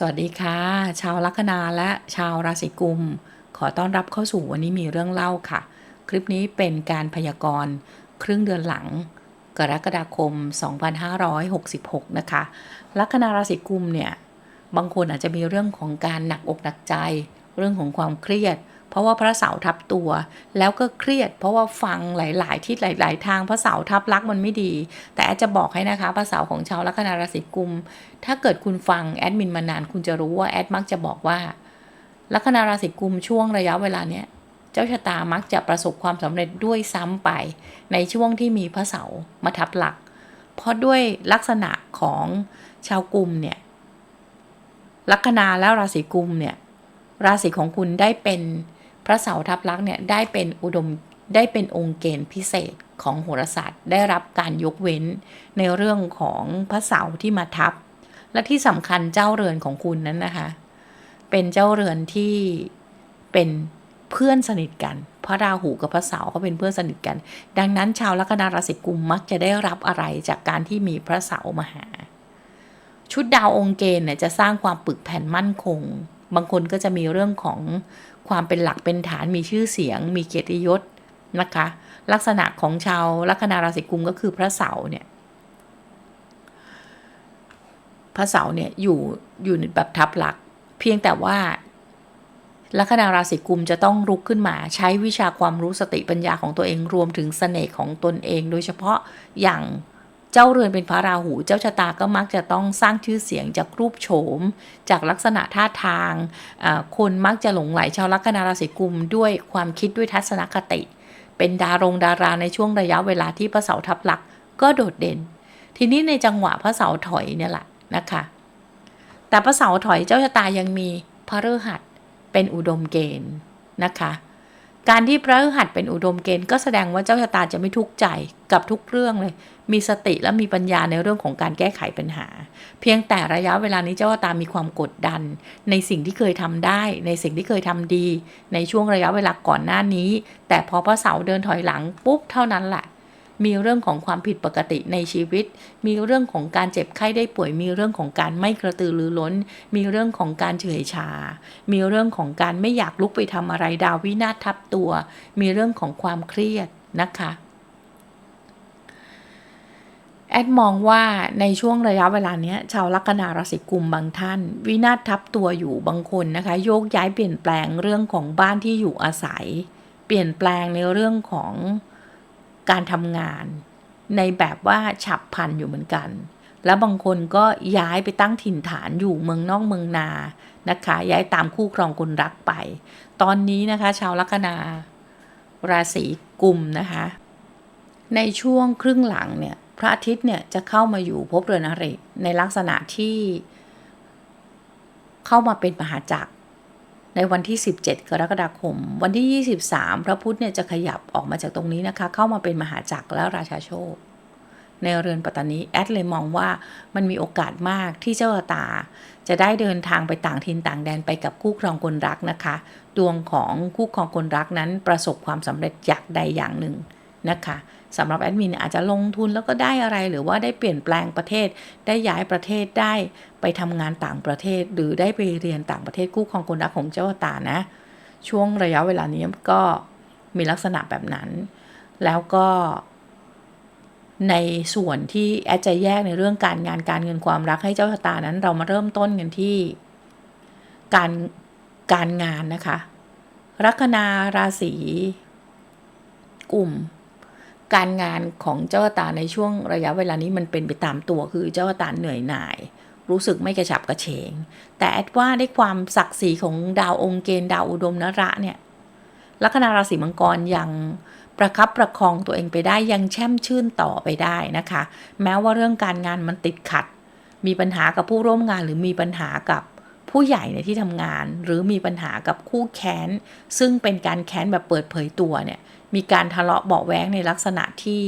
สวัสดีค่ะ ชาวลัคนาและชาวราศีกุม ขอต้อนรับเข้าสู่วันนี้มีเรื่องเล่าค่ะ คลิปนี้เป็นการพยากรณ์ครึ่งเดือนหลัง กรกฎาคม 2566 นะคะ ลัคนาราศีกุมเนี่ย บางคนอาจจะมีเรื่องของการหนักอกหนักใจ เรื่องของความเครียด เพราะว่าพระเสาร์ทับตัว แล้วก็เครียด เพราะว่าฟังหลาย ๆ ที่หลาย ๆ ทางพระเสาร์ทับลักมันไม่ดี แต่แอดจะบอกให้นะคะพระเสาร์ของชาวลัคนาราศีกุม ถ้าเกิดคุณฟังแอดมินมานานคุณจะรู้ว่าแอดมักจะบอกว่า ลัคนาราศีกุมช่วงระยะเวลาเนี้ยเจ้าชะตามักจะประสบความสำเร็จด้วยซ้ำไป ในช่วงที่มีพระเสาร์มาทับหลัก เพราะด้วยลักษณะของชาวกุมเนี่ยลัคนาแล้วราศีกุมเนี่ยราศีของคุณได้เป็น พระเสาทับลักษณ์เนี่ยได้เป็นอุดมได้เป็นองค์เกณฑ์พิเศษของโหราศาสตร์ได้รับการยกเว้นในเรื่องของพระเสาที่มาทับ และที่สำคัญเจ้าเรือนของคุณนั้นนะคะ เป็นเจ้าเรือนที่เป็นเพื่อนสนิทกัน พระราหูกับพระเสาเขาเป็นเพื่อนสนิทกัน ดังนั้นชาวลัคนาราศีกุมมักจะได้รับอะไรจากการที่มีพระเสามาหา ชุดดาวองค์เกณฑ์เนี่ยจะสร้างความปึกแผ่นมั่นคง บางคนก็จะมีเรื่องของ ความเป็นหลักเป็นฐานมีชื่อเสียง มีเกียรติยศนะคะ ลักษณะของชาวลัคนาราศีกุมก็คือพระเสาร์เนี่ยพระเสาร์เนี่ยอยู่อยู่แบบทับหลัก เพียงแต่ว่าลัคนาราศีกุมจะต้องลุกขึ้นมาใช้วิชาความรู้สติปัญญาของตัวเองรวมถึงเสน่ห์ของตนเอง โดยเฉพาะอย่าง เจ้าเรือนเป็นพระราหู เจ้าชะตาก็มักจะต้องสร้างชื่อเสียงจากรูปโฉม จากลักษณะท่าทาง คนมักจะหลงไหลชาวลัคนาราศีกุมด้วยความคิดด้วยทัศนคติ เป็นดารงดาราในช่วงระยะเวลาที่พระเสาทับหลักก็โดดเด่น ทีนี้ในจังหวะพระเสาถอยเนี่ยแหละนะคะ แต่พระเสาถอยเจ้าชะตายังมีพระฤหัสเป็นอุดมเกณฑ์นะคะ การที่พระฤหัสเป็นอุดมเกณฑ์ก็แสดงว่าเจ้าชะตาจะไม่ทุกข์ใจกับทุกเรื่องเลย มีสติและมีปัญญาในเรื่องของการแก้ไขปัญหา เพียงแต่ระยะเวลานี้เจ้าชะตามีความกดดัน ในสิ่งที่เคยทำได้ ในสิ่งที่เคยทำดี ในช่วงระยะเวลาก่อนหน้านี้ แต่พอพระเสาเดินถอยหลังปุ๊บเท่านั้นแหละ มีเรื่องของความผิดปกติในชีวิต มีเรื่องของการเจ็บไข้ได้ป่วย มีเรื่องของการไม่กระตือรือร้น มีเรื่องของการเฉยชา มีเรื่องของการไม่อยากลุกไปทำอะไรดาววินาศทับตัว มีเรื่องของความเครียดนะคะแอดมองว่าในช่วงระยะเวลาเนี้ยชาวลัคนาราศีกุมบางท่าน วินาศทับตัวอยู่บางคนนะคะ โยกย้ายเปลี่ยนแปลงเรื่องของบ้านที่อยู่อาศัย เปลี่ยนแปลงในเรื่องของ การทำงาน ในแบบว่าฉับพลันอยู่เหมือนกัน แล้วบางคนก็ย้ายไปตั้งถิ่นฐานอยู่เมืองนอกเมืองนานะคะ ย้ายตามคู่ครองคนรักไป ตอนนี้นะคะ ชาวลัคนาราศีกุมนะคะ ในช่วงครึ่งหลังเนี่ยพระอาทิตย์เนี่ยจะเข้ามาอยู่พบเรือนอริในลักษณะที่เข้ามาเป็นมหาจักร ในวันที่ 17 กรกฎาคม วันที่ 23 พระพุธเนี่ยจะขยับออกมาจากตรงนี้นะคะ เข้ามาเป็นมหาจักรและราชาโชค ในเรือนปัตตานีแอดเลยมองว่ามันมีโอกาสมากที่เจ้าตา จะได้เดินทางไปต่างถิ่นต่างแดนไปกับคู่ครองคนรักนะคะ ดวงของคู่ครองคนรักนั้นประสบความสำเร็จอย่างใดอย่างหนึ่ง นะคะสำหรับแอดมินอาจจะลงทุนแล้วก็ได้อะไรหรือว่าได้เปลี่ยนแปลงประเทศ ได้ย้ายประเทศได้ไปทำงานต่างประเทศ หรือได้ไปเรียนต่างประเทศคู่ครองคนรักของเจ้าตานะ ช่วงระยะเวลานี้ก็มีลักษณะแบบนั้น แล้วก็ในส่วนที่แอดจะแยกในเรื่องการงานการเงินความรักให้เจ้าชะตานั้น เรามาเริ่มต้นกันที่ การการงานนะคะ ลัคนาราศีกลุ่ม การงานของเจ้าตาในช่วงระยะเวลานี้มันเป็นไปตามตัวคือเจ้าตาเหนื่อยหน่าย รู้สึกไม่กระฉับกระเฉง แต่แอดว่าได้ความศักดิ์ศรีของดาวองค์เกณฑ์ดาวอุดมนระเนี่ยลัคนาราศีมังกรยังประคับประคองตัวเองไปได้ยังแช่มชื่นต่อไปได้นะคะ แม้ว่าเรื่องการงานมันติดขัด มีปัญหากับผู้ร่วมงานหรือมีปัญหากับผู้ใหญ่ในที่ทำงาน หรือมีปัญหากับคู่แค้น ซึ่งเป็นการแค้นแบบเปิดเผยตัวเนี่ย มีการทะเลาะเบาแว้งในลักษณะที่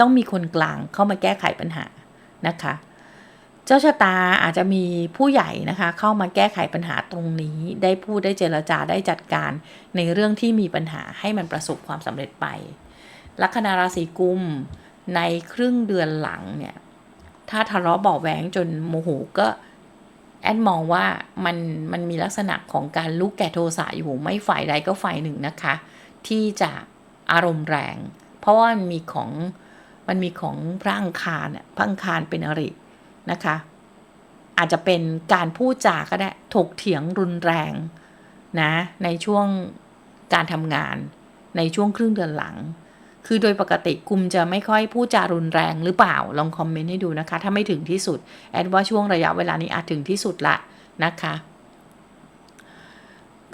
ต้องมีคนกลางเข้ามาแก้ไขปัญหานะคะ เจ้าชะตาอาจจะมีผู้ใหญ่นะคะ เข้ามาแก้ไขปัญหาตรงนี้ ได้พูดได้เจรจาได้จัดการในเรื่องที่มีปัญหาให้มันประสบความสำเร็จไป ลัคนาราศีกุมในครึ่งเดือนหลังเนี่ย ถ้าทะเลาะเบาแหวงจนโมโหก็แอดมองว่ามันมันมีลักษณะของการลุกแก่โทสะอยู่ไม่ฝ่ายใดก็ฝ่ายหนึ่งนะคะ ที่จะ อารมณ์แรง เพราะว่ามันมีของมันมีของพระอังคารน่ะพระอังคารเป็นอรินะคะ อาจจะเป็นการพูดจาก็ได้ถกเถียงรุนแรงนะในช่วงการทำงานในช่วงครึ่งเดือนหลัง คือโดยปกติกุมจะไม่ค่อยพูดจารุนแรงหรือเปล่า ลองคอมเมนต์ให้ดูนะคะ ถ้าไม่ถึงที่สุด แอดว่าช่วงระยะเวลานี้อาจถึงที่สุดละนะคะ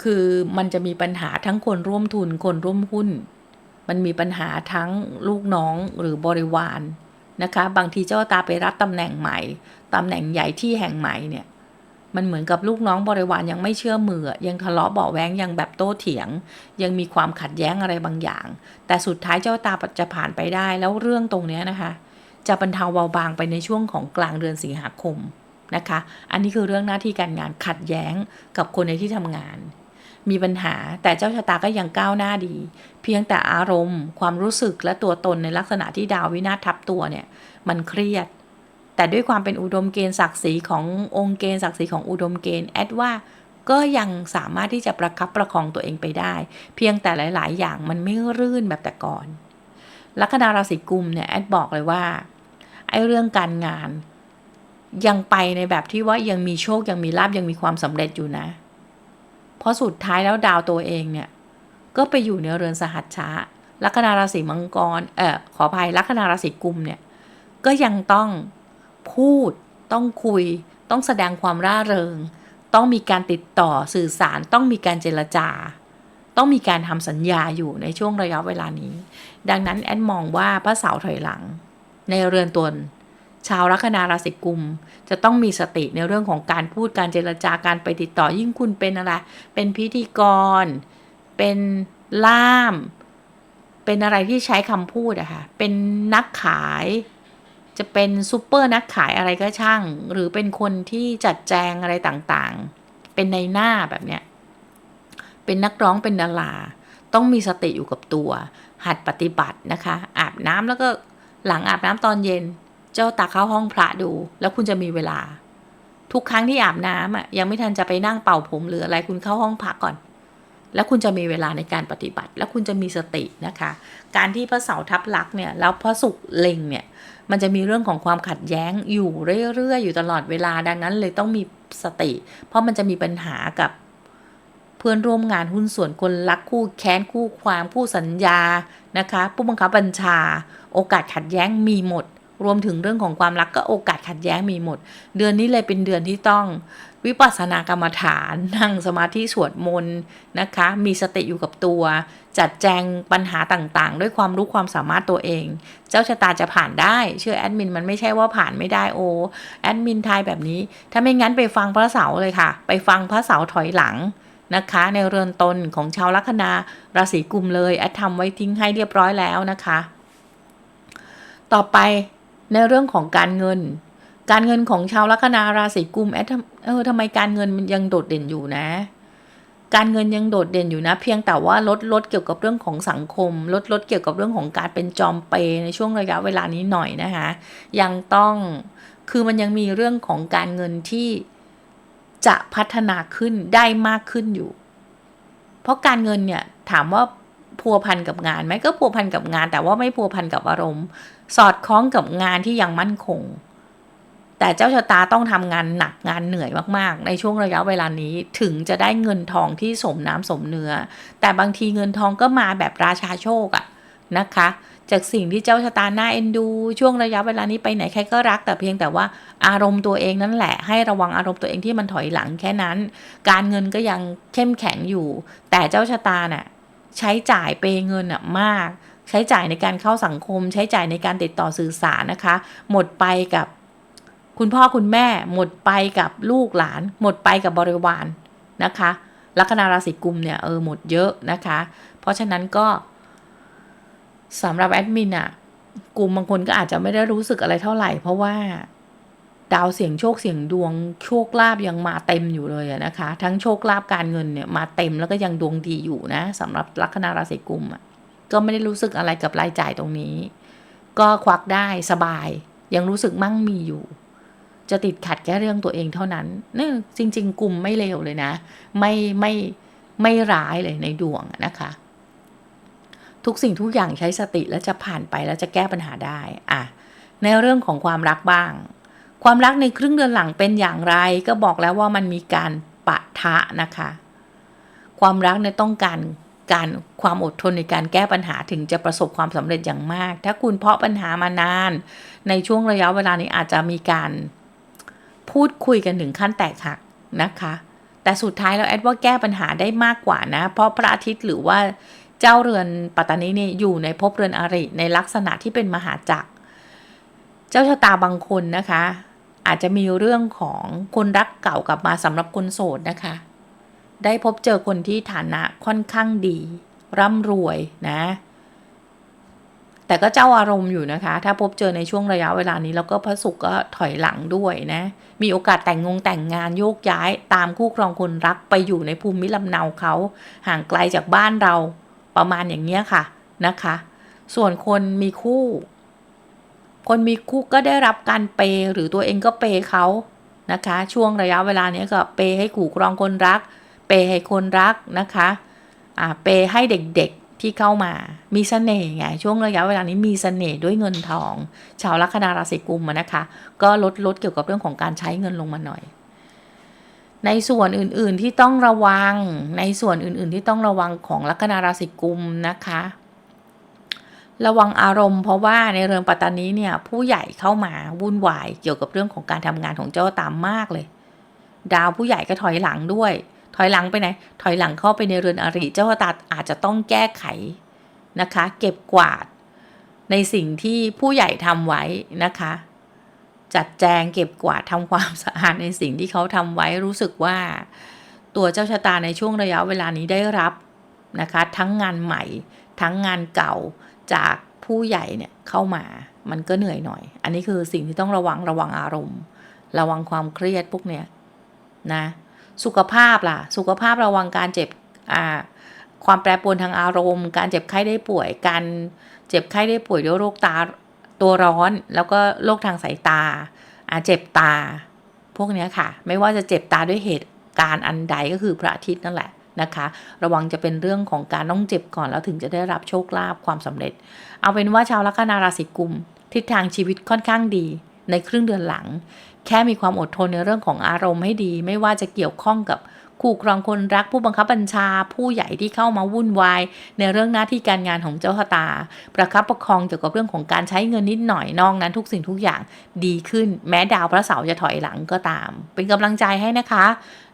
คือมันจะมีปัญหาทั้งคนร่วมทุนคนร่วมหุ้น มันมีปัญหาทั้งลูกน้องหรือบริวารนนะคะ บางทีเจ้าตาไปรับตำแหน่งใหม่ตำแหน่งใหญ่ที่แห่งใหม่เนี่ยมันเหมือนกับลูกน้องบริวารยังไม่เชื่อมือ ยังทะเลาะเบาแว้งยังแบบโต้เถียง ยังมีความขัดแย้งอะไรบางอย่าง แต่สุดท้ายเจ้าตาจะผ่านไปได้แล้วเรื่องตรงเนี้ยนะคะ จะบรรเทาเบาบางไปในช่วงของกลางเดือนสิงหาคมนะคะ อันนี้คือเรื่องหน้าที่การงานขัดแย้งกับคนในที่ทำงาน มีปัญหา แต่เจ้าชะตาก็ยังก้าวหน้าดี เพียงแต่อารมณ์ ความรู้สึกและตัวตนในลักษณะที่ดาววินาศทับตัวเนี่ย มันเครียด แต่ด้วยความเป็นอุดมเกณฑ์ศักดิ์ศรีขององค์เกณฑ์ศักดิ์ศรีของอุดมเกณฑ์แอดว่าก็ยังสามารถที่จะประคับประคองตัวเองไปได้ เพียงแต่หลาย ๆ อย่างมันไม่รื่นแบบแต่ก่อน ลัคนาราศีกุมเนี่ยแอดบอกเลยว่าไอ้เรื่องการงาน ยังไปในแบบที่ว่ายังมีโชคยังมีลาบยังมีความสำเร็จอยู่นะ เพราะสุดท้ายแล้วดาวตัวเองเนี่ย ก็ไปอยู่ในเรือนสหัชชะลัคนาราศีมังกร เออขออภัยลัคนาราศีกุมเนี่ย ก็ยังต้องพูด ต้องคุย ต้องแสดงความร่าเริง ต้องมีการติดต่อสื่อสาร ต้องมีการเจรจา ต้องมีการทำสัญญาอยู่ในช่วงระยะเวลานี้ ดังนั้นแอนมองว่าพระเสาถอยหลัง ในเรือนตน ชาวลัคนาราศีกุม จะต้องมีสติในเรื่องของการพูดการเจรจาการไปติดต่อยิ่งคุณเป็นอะไร เป็นพิธีกร เป็นล่าม เป็นอะไรที่ใช้คำพูดอะค่ะ เป็นนักขาย จะเป็นซูเปอร์นักขายอะไรก็ช่าง หรือเป็นคนที่จัดแจงอะไรต่างๆ เป็นในหน้าแบบเนี้ย เป็นนักร้องเป็นดารา ต้องมีสติอยู่กับตัว หัดปฏิบัตินะคะ อาบน้ำแล้วก็หลังอาบน้ำตอนเย็น เจ้าตาเข้าห้องพระดู แล้วคุณจะมีเวลา ทุกครั้งที่อาบน้ำอะยังไม่ทันจะไปนั่งเป่าผมหรืออะไรคุณเข้าห้องพักก่อน แล้วคุณจะมีเวลาในการปฏิบัติ แล้วคุณจะมีสตินะคะ การที่พระเสาทับลักเนี่ยแล้วพระศุกร์เล็งเนี่ยมันจะมีเรื่องของความขัดแย้งอยู่เรื่อยๆอยู่ตลอดเวลาดังนั้นเลยต้องมีสติ เพราะมันจะมีปัญหากับเพื่อนร่วมงานหุ้นส่วนคนรักคู่แค้นคู่ความคู่สัญญานะคะ ผู้บังคับบัญชา โอกาสขัดแย้งมีหมด รวมถึงเรื่องของความรักก็โอกาสขัดแย้งมีหมด เดือนนี้เลยเป็นเดือนที่ต้องวิปัสสนากรรมฐาน นั่งสมาธิสวดมนต์นะคะ มีสติอยู่กับตัว จัดแจงปัญหาต่างๆ ด้วยความรู้ความสามารถตัวเอง เจ้าชะตาจะผ่านได้ เชื่อแอดมินมันไม่ใช่ว่าผ่านไม่ได้โอแอดมินทายแบบนี้ ถ้าไม่งั้นไปฟังพระเสาเลยค่ะ ไปฟังพระเสาถอยหลังนะคะ ในเรือนตนของชาวลัคนาราศีกุมเลยแอดทำไว้ทิ้งให้เรียบร้อยแล้วนะคะ ต่อไป ในเรื่องของการเงิน การเงินของชาวลัคนาราศีกุมแอดเออทำไมการเงินมันยังโดดเด่นอยู่นะ การเงินยังโดดเด่นอยู่นะ เพียงแต่ว่าลดลดเกี่ยวกับเรื่องของสังคม ลดลดเกี่ยวกับเรื่องของการเป็นจอมเปในช่วงระยะเวลานี้หน่อยนะคะ ยังต้องคือมันยังมีเรื่องของการเงินที่จะพัฒนาขึ้นได้มากขึ้นอยู่ เพราะการเงินเนี่ยถามว่า พัวพันกับงานไหมก็พัวพันกับงาน แต่ว่าไม่พัวพันกับอารมณ์ สอดคล้องกับงานที่ยังมั่นคง แต่เจ้าชะตาต้องทำงานหนักงานเหนื่อยมากๆ ในช่วงระยะเวลานี้ถึงจะได้เงินทองที่สมน้ำสมเนื้อ แต่บางทีเงินทองก็มาแบบราชาโชคอะนะคะ จากสิ่งที่เจ้าชะตาหน้าเอ็นดู ช่วงระยะเวลานี้ไปไหนใครก็รัก แต่เพียงแต่ว่าอารมณ์ตัวเองนั่นแหละ ให้ระวังอารมณ์ตัวเองที่มันถอยหลังแค่นั้น การเงินก็ยังเข้มแข็งอยู่ แต่เจ้าชะตาน่ะ ใช้จ่ายเปเงินอะมาก ใช้จ่ายในการเข้าสังคม ใช้จ่ายในการติดต่อสื่อสารนะคะ หมดไปกับคุณพ่อคุณแม่ หมดไปกับลูกหลาน หมดไปกับบริวารนะคะลัคนาราศีกุมเนี่ยเออหมดเยอะนะคะ เพราะฉะนั้นก็สำหรับแอดมินอะกลุ่มบางคนก็อาจจะไม่ได้รู้สึกอะไรเท่าไหร่ เพราะว่า ดาวเสียงโชคเสียงดวงโชคลาภยังมาเต็มอยู่เลยนะคะ ทั้งโชคลาภการเงินเนี่ยมาเต็มแล้วก็ยังดวงดีอยู่นะสำหรับลัคนาราศีกุมก็ไม่ได้รู้สึกอะไรกับรายจ่ายตรงนี้ ก็ควักได้สบาย ยังรู้สึกมั่งมีอยู่ จะติดขัดแค่เรื่องตัวเองเท่านั้นเนี่จริง ๆ กลุ่มไม่เลวเลยนะ ไม่ไม่ไม่ร้ายเลยในดวงนะคะ ทุกสิ่งทุกอย่างใช้สติแล้วจะผ่านไปแล้วจะแก้ปัญหาได้อะในเรื่องของความรักบ้าง ความรักในครึ่งเดือนหลังเป็นอย่างไร ก็บอกแล้วว่ามันมีการปะทะนะคะ ความรักเนี่ยต้องการการความอดทนในการแก้ปัญหาถึงจะประสบความสำเร็จอย่างมาก ถ้าคุณเพาะปัญหามานาน ในช่วงระยะเวลานี้อาจจะมีการพูดคุยกันถึงขั้นแตกหักนะคะ แต่สุดท้ายแล้วแอดว่าแก้ปัญหาได้มากกว่านะ เพราะพระอาทิตย์หรือว่าเจ้าเรือนปัตตานีนี่อยู่ในภพเรือนอริในลักษณะที่เป็นมหาจักร เจ้าชะตาบางคนนะคะ อาจจะมีเรื่องของคนรักเก่ากลับมาสำหรับคนโสดนะคะ ได้พบเจอคนที่ฐานะค่อนข้างดี ร่ำรวยนะ แต่ก็เจ้าอารมณ์อยู่นะคะ ถ้าพบเจอในช่วงระยะเวลานี้ แล้วก็พระศุกร์ก็ถอยหลังด้วยนะ มีโอกาสแต่งงงแต่งงานโยกย้ายตามคู่ครองคนรักไปอยู่ในภูมิลำเนาเขาห่างไกลจากบ้านเราประมาณอย่างเงี้ยค่ะนะคะ ส่วนคนมีคู่ คนมีคู่ก็ได้รับการเปย์หรือตัวเองก็เปย์เขานะคะ ช่วงระยะเวลานี้ก็เปย์ให้คู่ครองคนรัก เปย์ให้คนรักนะคะอ่าเปย์ให้เด็กๆที่เข้ามามีเสน่ห์ไงช่วงระยะเวลานี้มีเสน่ห์ด้วยเงินทอง ชาวลัคนาราศีกุมนะคะ ก็ลดลดเกี่ยวกับเรื่องของการใช้เงินลงมาหน่อย ในส่วนอื่นๆที่ต้องระวังในส่วนอื่นๆที่ต้องระวังของลัคนาราศีกุมนะคะ ระวังอารมณ์เพราะว่าในเรือนปัตตานีเนี่ยผู้ใหญ่เข้ามาวุ่นวายเกี่ยวกับเรื่องของการทำงานของเจ้าตามมากเลย ดาวผู้ใหญ่ก็ถอยหลังด้วย ถอยหลังไปไหน ถอยหลังเข้าไปในเรือนอริเจ้าตาอาจจะต้องแก้ไขนะคะ เก็บกวาด ในสิ่งที่ผู้ใหญ่ทำไว้นะคะ จัดแจงเก็บกวาดทำความสะอาดในสิ่งที่เขาทำไว้รู้สึกว่า ตัวเจ้าชะตาในช่วงระยะเวลานี้ได้รับนะคะ ทั้งงานใหม่ ทั้งงานเก่า จากผู้ใหญ่เนี่ยเข้ามา มันก็เหนื่อยหน่อย อันนี้คือสิ่งที่ต้องระวังระวังอารมณ์ ระวังความเครียดพวกเนี้ยนะ สุขภาพล่ะ สุขภาพระวังการเจ็บอ่าความแปรปรวนทางอารมณ์ การเจ็บไข้ได้ป่วย การเจ็บไข้ได้ป่วยด้วยโรคตาตัวร้อน แล้วก็โรคทางสายตาอ่าเจ็บตา พวกเนี้ยค่ะ ไม่ว่าจะเจ็บตาด้วยเหตุการณ์อันใดก็คือพระอาทิตย์นั่นแหละ นะคะ ระวังจะเป็นเรื่องของการต้องเจ็บก่อนแล้วถึงจะได้รับโชคลาภความสำเร็จ เอาเป็นว่าชาวลัคนาราศีกุม ทิศทางชีวิตค่อนข้างดี ในครึ่งเดือนหลัง แค่มีความอดทนในเรื่องของอารมณ์ให้ดี ไม่ว่าจะเกี่ยวข้องกับ คู่ครองคนรักผู้บังคับบัญชา ผู้ใหญ่ที่เข้ามาวุ่นวาย ในเรื่องหน้าที่การงานของเจ้าชะตา ประคับประคองเกี่ยวกับเรื่องของการใช้เงินนิดหน่อยนอกนั้นทุกสิ่งทุกอย่างดีขึ้น แม้ดาวพระเสาร์จะถอยหลังก็ตาม เป็นกำลังใจให้นะคะ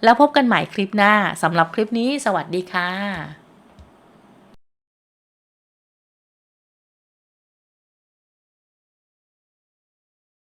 แล้วพบกันใหม่คลิปหน้าสำหรับคลิปนี้ สวัสดีค่ะ